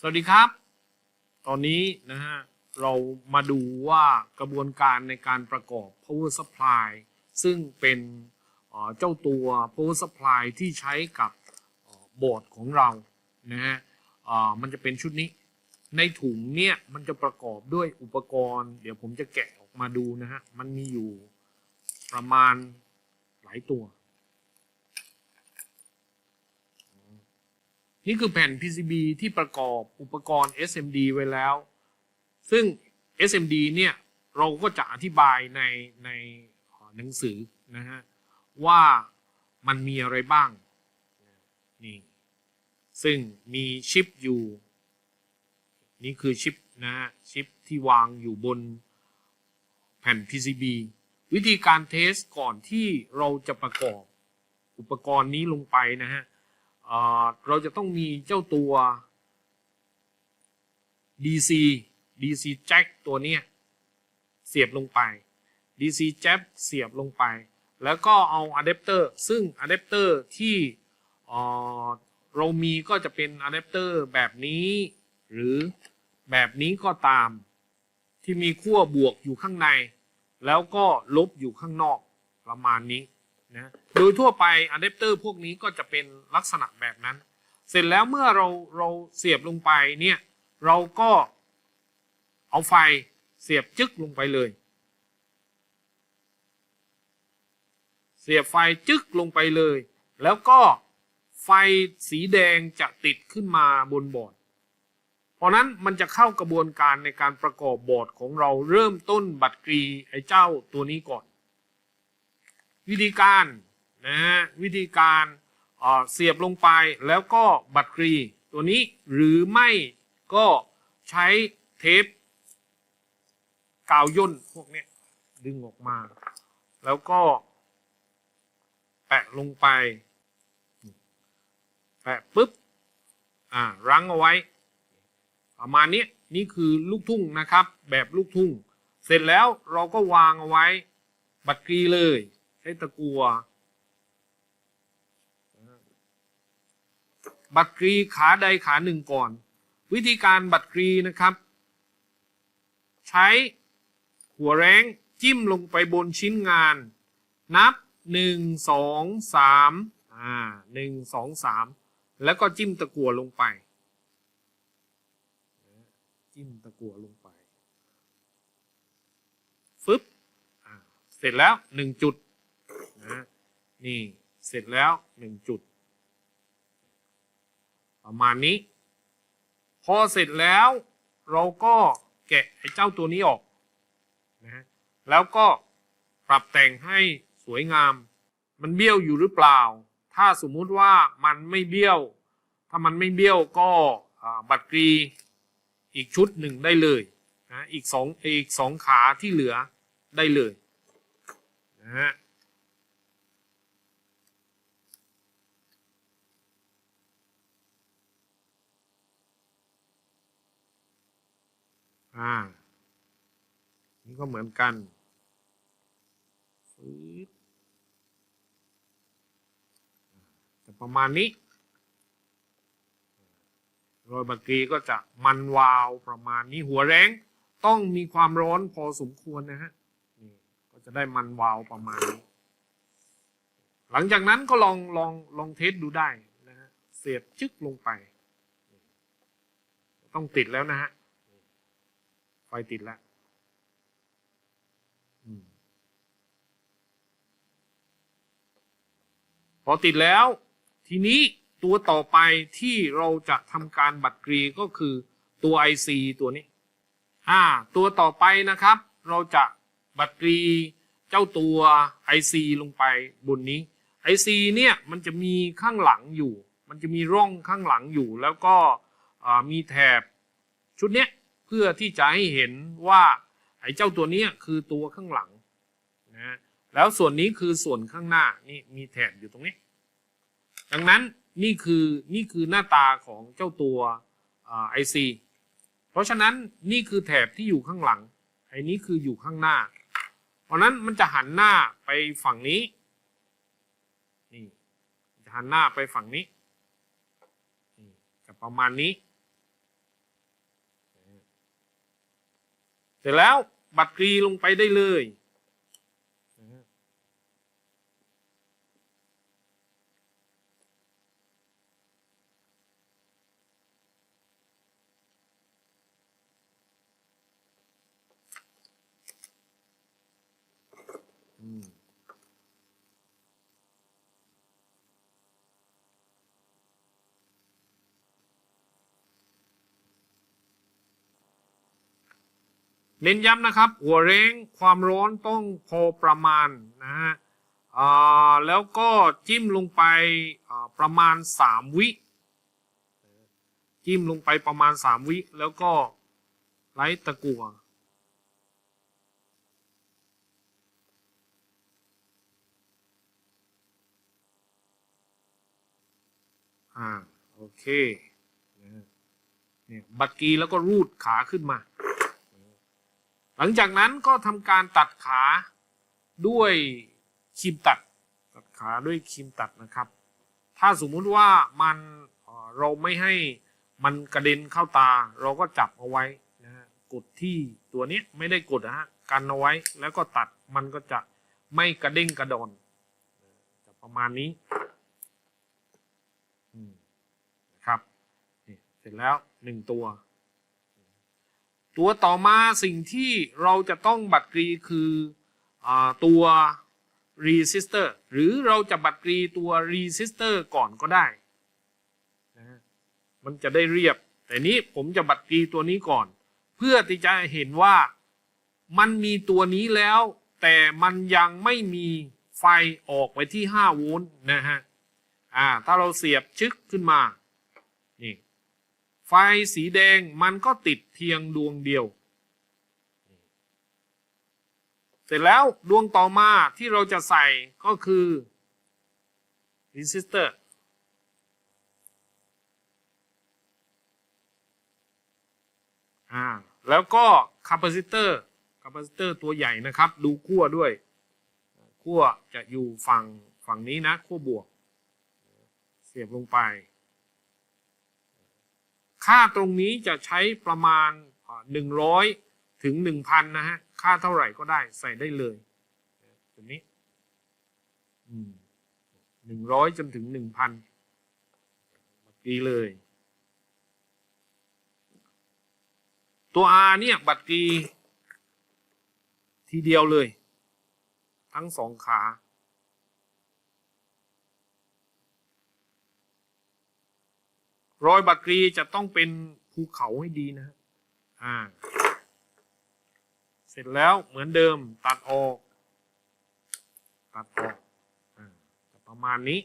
สวัสดีครับ ตอนนี้นะฮะเรามาดูว่ากระบวนการในการประกอบ power supply ซึ่งเป็นเจ้าตัว power supply ที่ใช้กับบอร์ดของเรานะฮะมันจะเป็นชุดนี้ ในถุงเนี่ยมันจะประกอบด้วยอุปกรณ์ เดี๋ยวผมจะแกะออกมาดูนะฮะ มันมีอยู่ประมาณหลายตัว นี่คือแผ่น PCB ที่ประกอบอุปกรณ์ SMD ไว้แล้ว ซึ่ง SMD เนี่ยเราก็จะอธิบายในในหนังสือนะฮะว่ามันมีอะไรบ้างนี่ซึ่งมีชิปอยู่ นี่คือชิปนะฮะชิปที่วางอยู่บนแผ่น PCB วิธีการเทสก่อนที่เราจะประกอบอุปกรณ์นี้ลงไปนะฮะ เราจะต้องมีเจ้าตัว DC DC jack ตัวนี้เสียบลงไป DC jack เสียบลงไป แล้วก็เอาอะแดปเตอร์ซึ่งอะแดปเตอร์ที่เรามีก็จะเป็นอะแดปเตอร์แบบนี้ หรือแบบนี้ก็ตาม ที่มีขั้วบวกอยู่ข้างใน แล้วก็ลบอยู่ข้างนอกประมาณนี้นะ โดยทั่วไปอะแดปเตอร์พวกนี้ก็จะเป็นลักษณะแบบนั้น เสร็จแล้วเมื่อเราเราเสียบลงไปเนี่ยเราก็เอาไฟเสียบจึ๊กลงไปเลย เสียบไฟจึ๊กลงไปเลย แล้วก็ไฟสีแดงจะติดขึ้นมาบนบอร์ด เพราะนั้นมันจะเข้ากระบวนการในการประกอบบอร์ดของเราเริ่มต้นบัตรกรีไอ้เจ้าตัวนี้ก่อน วิธีการ นะฮะวิธีการเสียบลงไปแล้วก็บัตรกรีตัวนี้หรือไม่ก็ใช้เทปกาวย่นพวกนี้ดึงออกมา แล้วก็ แปะลงไป แปะปุ๊บอ่ารั้งเอาไว้ ประมาณนี้นี่คือลูกทุ่งนะครับ แบบลูกทุ่ง เสร็จแล้วเราก็วางเอาไว้ บัตรกรีเลย ใช้ตะกัว บัตรกรีขาใดขาหนึ่งก่อน วิธีการบัตรกรีนะครับ ใช้หัวแรงจิ้มลงไปบนชิ้นงาน นับหนึ่งสองสามอ่าหนึ่งสองสามแล้วก็จิ้มตะกัวลงไป จิ้มตะกัวลงไปฟึบเสร็จแล้วหนึ่งจุดนะนี่เสร็จแล้วหนึ่งจุด ประมาณนี้ พอเสร็จแล้วเราก็แกะไอ้เจ้าตัวนี้ออกนะแล้วก็ปรับแต่งให้สวยงาม มันเบี้ยวอยู่หรือเปล่า ถ้าสมมุติว่ามันไม่เบี้ยว ถ้ามันไม่เบี้ยวก็บัตรกรีอีกชุดหนึ่งได้เลยนะอีกสองอีกสองขาที่เหลือได้เลยนะฮะ อ่านี่ก็เหมือนกันฟืดแต่ประมาณนี้โรยบักกีก็จะมันวาวประมาณนี้หัวแรงต้องมีความร้อนพอสมควรนะฮะนี่ก็จะได้มันวาวประมาณนี้หลังจากนั้นก็ลองลองลองเทสดูได้นะฮะเสียบชึกลงไป ต้องติดแล้วนะฮะ ไฟติดแล้วพอติดแล้ว ทีนี้ตัวต่อไปที่เราจะทำการบัตรกรีก็คือตัว IC ตัวนี้ อ่า ตัวต่อไปนะครับ เราจะบัตรกรีเจ้าตัว IC ลงไปบนนี้ IC เนี่ยมันจะมีข้างหลังอยู่ มันจะมีร่องข้างหลังอยู่ แล้วก็มีแถบชุดเนี้ย เพื่อที่จะให้เห็นว่าไอ้เจ้าตัวนี้คือตัวข้างหลังนะแล้วส่วนนี้คือส่วนข้างหน้านี่มีแถบอยู่ตรงนี้ ดังนั้นนี่คือนี่คือหน้าตาของเจ้าตัวไอซีเพราะฉะนั้นนี่คือแถบที่อยู่ข้างหลังไอ้นี้คืออยู่ข้างหน้า เพราะนั้นมันจะหันหน้าไปฝั่งนี้นี่จะหันหน้าไปฝั่งนี้นี่จะประมาณนี้ เสร็จแล้วบัตรกรีลงไปได้เลย เน้นย้ำนะครับ หัวเร้งความร้อนต้องพอประมาณนะฮะแล้วก็จิ้มลงไปประมาณ 3 วิ จิ้มลงไปประมาณ 3 วิ แล้วก็ไล่ตะกัวอ่าโอเคเนี่ยบัตรกีแล้วก็รูดขาขึ้นมา หลังจากนั้นก็ทำการตัดขาด้วยครีมตัด ตัดขาด้วยครีมตัดนะครับ ถ้าสมมุติว่ามันเราไม่ให้มันกระเด็นเข้าตา เราก็จับเอาไว้นะฮะกดที่ตัวนี้ไม่ได้กดนะฮะกันเอาไว้แล้วก็ตัดมันก็จะไม่กระเด้งกระดอนจะประมาณนี้นะครับเสร็จแล้วหนึ่งตัว ตัวต่อมาสิ่งที่เราจะต้องบัตรกรีคืออตัว resistor หรือเราจะบัตรกรีตัว resistor ก่อนก็ได้นะฮะมันจะได้เรียบ แต่นี้ผมจะบัตรกรีตัวนี้ก่อน เพื่อที่จะเห็นว่ามันมีตัวนี้แล้ว แต่มันยังไม่มีไฟออกไปที่ 5 โวลต์นะฮะ อ่า ถ้าเราเสียบชึกขึ้นมา ไฟสีแดงมันก็ติดเพียงดวงเดียว เสร็จแล้วดวงต่อมาที่เราจะใส่ก็คือ resistor อ่าแล้วก็ capacitor capacitor ตัวใหญ่นะครับ ดูขั้วด้วยขั้วจะอยู่ฝั่งฝั่งนี้นะขั้วบวก เสียบลงไป ค่าตรงนี้จะใช้ประมาณหนึ่งร้อยถึงหนึ่งพันนะฮะ ค่าเท่าไหร่ก็ได้ใส่ได้เลยตัวนี้หนึ่งร้อยจนถึงหนึ่งพันดีเลย ตัว R เนี่ย บัตรกีทีเดียวเลย ทั้งสองขา รอยบัตรกีจะต้องเป็นภูเขาให้ดีนะอ่า เสร็จแล้วเหมือนเดิมตัดออก ตัดออกอประมาณนี้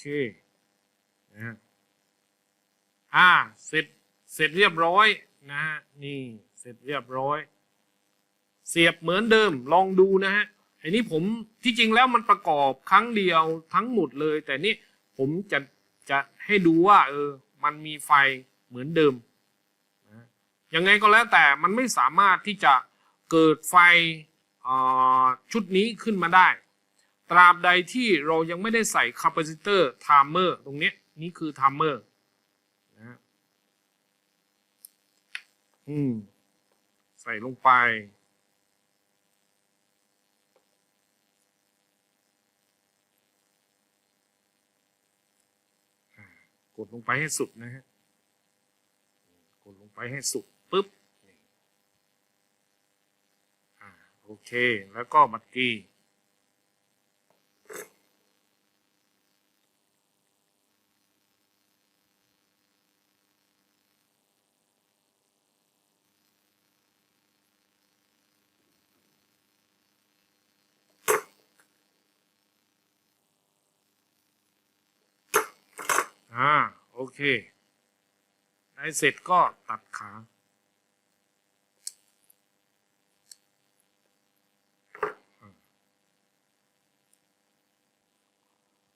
เคนะฮะอ่าเสร็จเสร็จเรียบร้อยนะฮะนี่เสร็จเรียบร้อย เสียบเหมือนเดิมลองดูนะฮะไอ้นี้ผมที่จริงแล้วมันประกอบครั้งเดียวทั้งหมดเลย แต่นี่ผมจะจะให้ดูว่าเออมันมีไฟเหมือนเดิมนะยังไงก็แล้วแต่มันไม่สามารถที่จะเกิดไฟอ่าชุดนี้ขึ้นมาได้ ตราบใดที่เรายังไม่ได้ใส่คาปาซิเตอร์ไทม์เมอร์ตรงนี้นี่คือไทม์เมอร์นะอืมใส่ลงไปกดลงไปให้สุดนะฮะกดลงไปให้สุดปุ๊บนี่อ่าโอเค แล้วก็บัตรกี อ่า โอเคได้เสร็จก็ตัดขา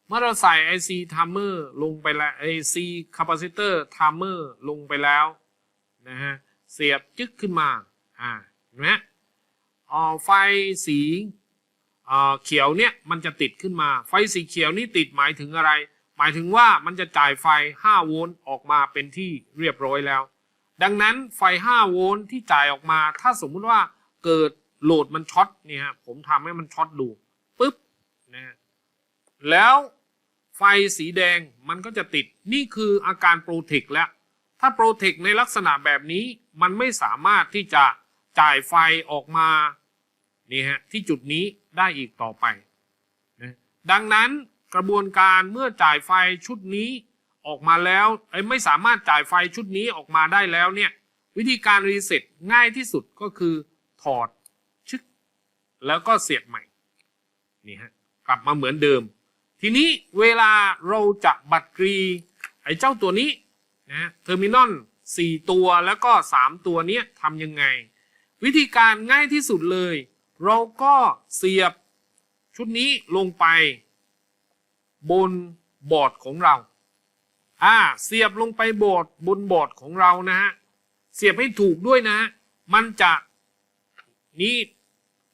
เมื่อเราใส่ IC timer ลงไปแล้ว IC capacitor timer ลงไปแล้วนะฮะ เสียบจึ๊กขึ้นมา อ่าเห็นไหมฮะอ่าไฟสีอ่าเขียวเนี่ยมันจะติดขึ้นมา ไฟสีเขียวนี่ติดหมายถึงอะไร หมายถึงว่ามันจะจ่ายไฟ 5 โวลต์ออกมาเป็นที่เรียบร้อยแล้ว ดังนั้นไฟ 5 โวลต์ที่จ่ายออกมา ถ้าสมมุติว่าเกิดโหลดมันช็อตเนี่ยฮะผมทำให้มันช็อตดูปุ๊บนะฮะแล้วไฟสีแดงมันก็จะติดนี่คืออาการโปรเทคแล้ว ถ้าโปรเทคในลักษณะแบบนี้มันไม่สามารถที่จะจ่ายไฟออกมานี่ฮะที่จุดนี้ได้อีกต่อไปนะดังนั้น กระบวนการเมื่อจ่ายไฟชุดนี้ออกมาแล้วเอ้ไม่สามารถจ่ายไฟชุดนี้ออกมาได้แล้วเนี่ยวิธีการรีเซ็ตง่ายที่สุดก็คือถอดชึกแล้วก็เสียบใหม่นี่ฮะกลับมาเหมือนเดิม ทีนี้เวลาเราจะบัตรกรีไอ้เจ้าตัวนี้นะเทอร์มินอล4ตัวแล้วก็ 3 ตัวเนี้ยทำยังไง วิธีการง่ายที่สุดเลย เราก็เสียบชุดนี้ลงไป บนบอร์ดของเรา อ่า เสียบลงไปบอร์ดบนบอร์ดของเรานะฮะ เสียบให้ถูกด้วยนะฮะ มันจะนี่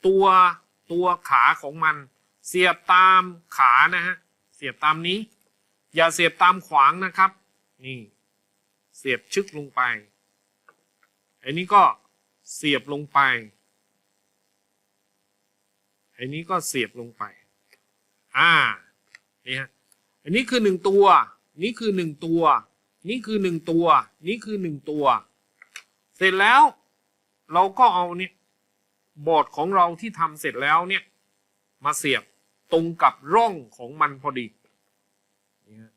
ตัวตัวขาของมัน เสียบตามขานะฮะ เสียบตามนี้ อย่าเสียบตามขวางนะครับ นี่ เสียบชึกลงไป อันนี้ก็เสียบลงไป อันนี้ก็เสียบลงไป อ่า นี่ฮะอันนี้คือหนึ่งตัว นี่คือหนึ่งตัว นี่คือหนึ่งตัว นี่คือหนึ่งตัว เสร็จแล้วเราก็เอาเนี่ยบอร์ดของเราที่ทำเสร็จแล้วเนี่ยมาเสียบตรงกับร่องของมันพอดีนี่ฮะ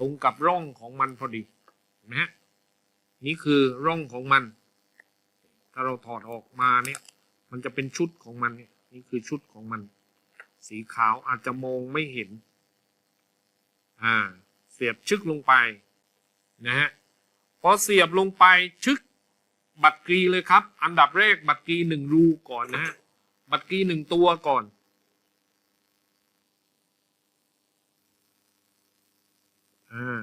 ตรงกับร่องของมันพอดีนะฮะ นี่คือร่องของมัน ถ้าเราถอดออกมาเนี่ย มันจะเป็นชุดของมันเนี่ย นี่คือชุดของมัน สีขาวอาจจะมองไม่เห็น อ่า เสียบชึกลงไป นะฮะ พอเสียบลงไปชึก บัตรกรีเลยครับ อันดับแรกบัตรกรีหนึ่งรูก่อนนะฮะ บัตรกรีหนึ่งตัวก่อน อ่า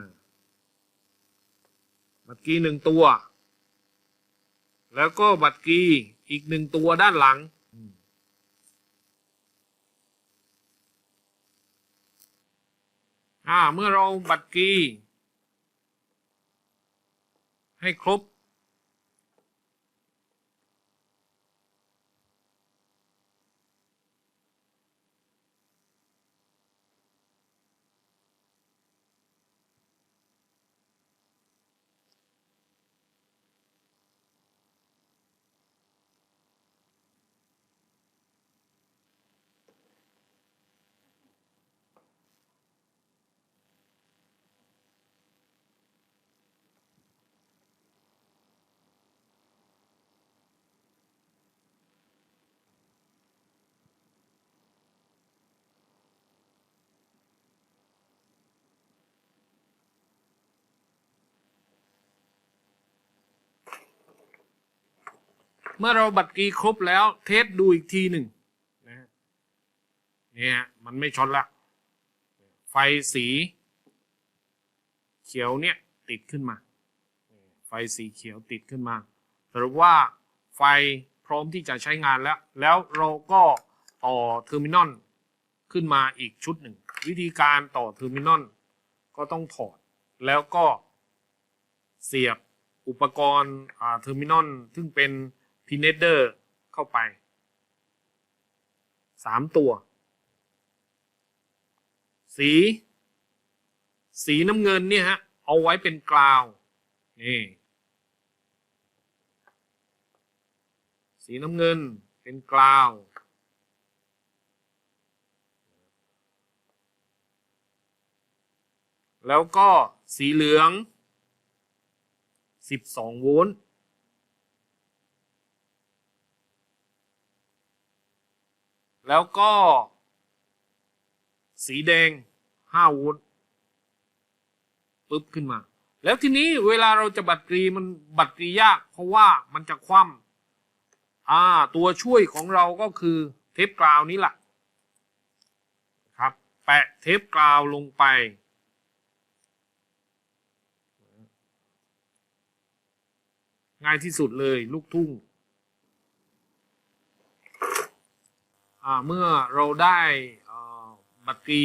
บัตรกรีหนึ่งตัว แล้วก็บัตรกรีอีกหนึ่งตัวด้านหลัง อ่าเมื่อเราบัตรกี ให้ครบ เมื่อเราบัตรกรีครบแล้ว เทสดูอีกทีหนึ่งนะฮะเนี่ยมันไม่ช็อตละ ไฟสี เขียวเนี่ยติดขึ้นมา ไฟสีเขียวติดขึ้นมาสรุปว่าไฟพร้อมที่จะใช้งานแล้ว แล้วเราก็ต่อเทอร์มินอลขึ้นมาอีกชุดหนึ่ง วิธีการต่อเทอร์มินอลก็ต้องถอด แล้วก็เสียบอุปกรณ์เทอร์มินอลซึ่งเป็น พีเนเดอร์เข้าไปสามตัว สี สีน้ำเงินเนี่ยฮะ เอาไว้เป็นกราวนี่สีน้ำเงินเป็นกราว แล้วก็สีเหลือง 12 โวลต์ แล้วก็ สีแดง5โวลต์ปุ๊บขึ้นมา แล้วทีนี้เวลาเราจะบัตรกรีมันบัตรกรียาก เพราะว่ามันจะคว่ำอ่า ตัวช่วยของเราก็คือเทปกราวนี้แหละครับ แปะเทปกราวลงไปง่ายที่สุดเลยลูกทุ่ง อ่า เมื่อเราได้บัตรกี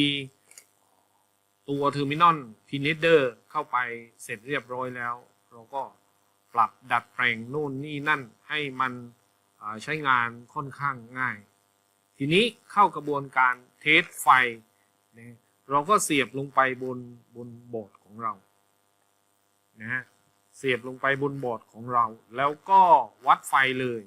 ตัวเทอร์มินอลทีเนเดอร์เข้าไปเสร็จเรียบร้อยแล้ว เราก็ปรับดัดแปลงโน่นนี่นั่นให้มันใช้งานค่อนข้างง่าย ทีนี้เข้ากระบวนการเทสไฟนะเราก็เสียบลงไปบนบนบอร์ดของเรานะฮะเสียบลงไปบนบอร์ดของเรา แล้วก็วัดไฟเลย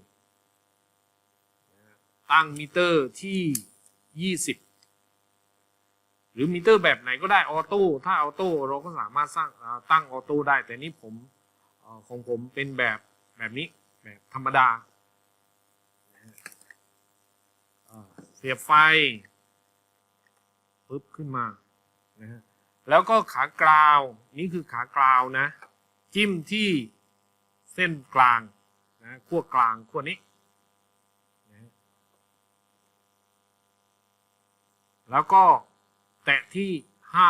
ตั้งมิเตอร์ที่ 20 หรือมิเตอร์แบบไหนก็ได้ออโต้ถ้าออโต้เราก็สามารถสร้างตั้งออโต้ได้ แต่นี่ผมอของผมเป็นแบบแบบนี้แบบธรรมดาเสียบไฟปุ๊บขึ้นมานะฮะแล้วก็ขากราวนี่คือขากราวนะ จิ้มที่เส้นกลางนะขั้วกลางขั้วนี้ แล้วก็แตะที่ห้า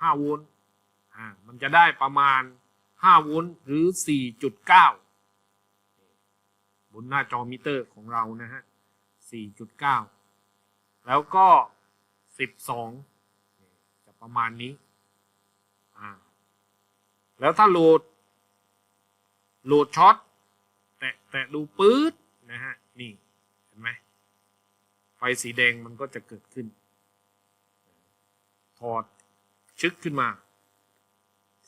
ห้าโวลต์อ่ามันจะได้ประมาณห้าโวลต์หรือสี่จุดเก้าบนหน้าจอมิเตอร์ของเรานะฮะสี่จุดเก้าแล้วก็สิบสองจะประมาณนี้อ่าแล้วถ้าโหลดโหลดช็อตแตะแตะดูปื๊ดนะฮะนี่เห็นไหมไฟสีแดงมันก็จะเกิดขึ้น อดชึกขึ้นมา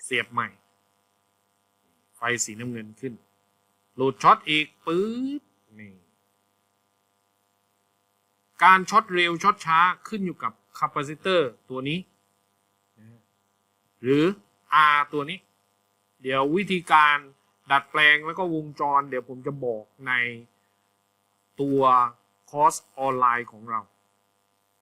เสียบใหม่ ไฟสีน้ำเงินขึ้นโหลดช็อตอีกปื๊ดนี่การช็อตเร็วช็อตช้าขึ้นอยู่กับคาปาซิเตอร์ตัวนี้ หรือ R ตัวนี้ เดี๋ยววิธีการดัดแปลงแล้วก็วงจร เดี๋ยวผมจะบอกในตัวคอร์สออนไลน์ของเรา